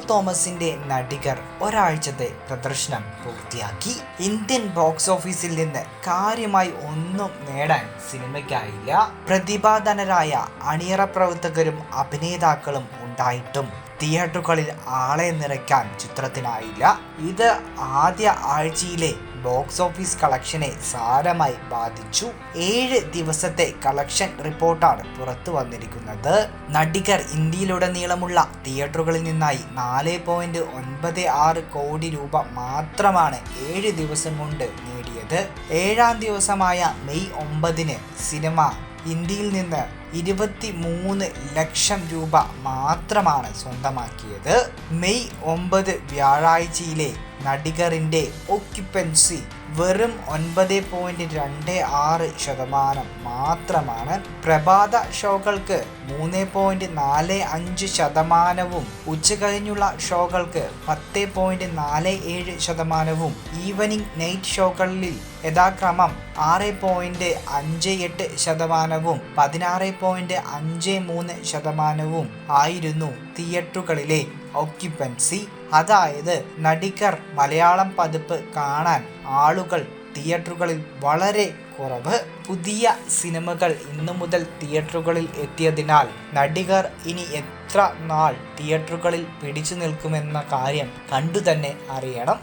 തോമസിന്റെ നടികർ ഒരാഴ്ചത്തെ പ്രദർശനം പൂർത്തിയാക്കി. ഇന്ത്യൻ ബോക്സ് ഓഫീസിൽ നിന്ന് കാര്യമായി ഒന്നും നേടാൻ സിനിമയ്ക്കായില്ല. പ്രതിഭാധനരായ അണിയറ പ്രവർത്തകരും അഭിനേതാക്കളും ഉണ്ടായിട്ടും തിയേറ്ററുകളിൽ ആളെ നിറയ്ക്കാൻ ചിത്രത്തിനായില്ല. ഇത് ആദ്യ ആഴ്ചയിലെ ബോക്സ് ഓഫീസ് കളക്ഷനെ സാരമായി ബാധിച്ചു. ഏഴ് ദിവസത്തെ കളക്ഷൻ റിപ്പോർട്ടാണ് പുറത്തു വന്നിരിക്കുന്നത്. നടികർ ഇന്ത്യയിലുടനീളമുള്ള തിയേറ്ററുകളിൽ നിന്നായി നാല് പോയിന്റ് ഒൻപത് ആറ് കോടി രൂപ മാത്രമാണ് ഏഴ് ദിവസം കൊണ്ട് നേടിയത്. ഏഴാം ദിവസമായ മെയ് ഒമ്പതിന് സിനിമ ഇന്ത്യയിൽ നിന്ന് ഇരുപത്തി മൂന്ന് ലക്ഷം രൂപ മാത്രമാണ് സ്വന്തമാക്കിയത്. മെയ് ഒമ്പത് വ്യാഴാഴ്ചയിലെ നടികറിന്റെ ഒക്യുപ്പൻസി വെറും ഒൻപത് പോയിന്റ് രണ്ട് ആറ് ശതമാനം മാത്രമാണ്. പ്രഭാത ഷോകൾക്ക് മൂന്ന് പോയിന്റ് നാല് അഞ്ച് ശതമാനവും ഉച്ചകഴിഞ്ഞുള്ള ഷോകൾക്ക് പത്ത് പോയിന്റ് നാല് ഏഴ് ശതമാനവും ഈവനിംഗ് നൈറ്റ് ഷോകളിൽ യഥാക്രമം ആറ് പോയിന്റ് അഞ്ച് എട്ട് ശതമാനവും പതിനാറ് പോയിന്റ് അഞ്ച് മൂന്ന് ശതമാനവും ആയിരുന്നു തിയേറ്ററുകളിലെ ഓക്യുപ്പൻസി അതായത് നടികർ മലയാളം പതിപ്പ് കാണാൻ ആളുകൾ തിയേറ്ററുകളിൽ വളരെ കുറവ്. പുതിയ സിനിമകൾ ഇന്നു മുതൽ തിയേറ്ററുകളിൽ എത്തിയതിനാൽ നടികർ ഇനി എത്ര നാൾ തിയേറ്ററുകളിൽ പിടിച്ചു നിൽക്കുമെന്ന കാര്യം കണ്ടു തന്നെ അറിയണം.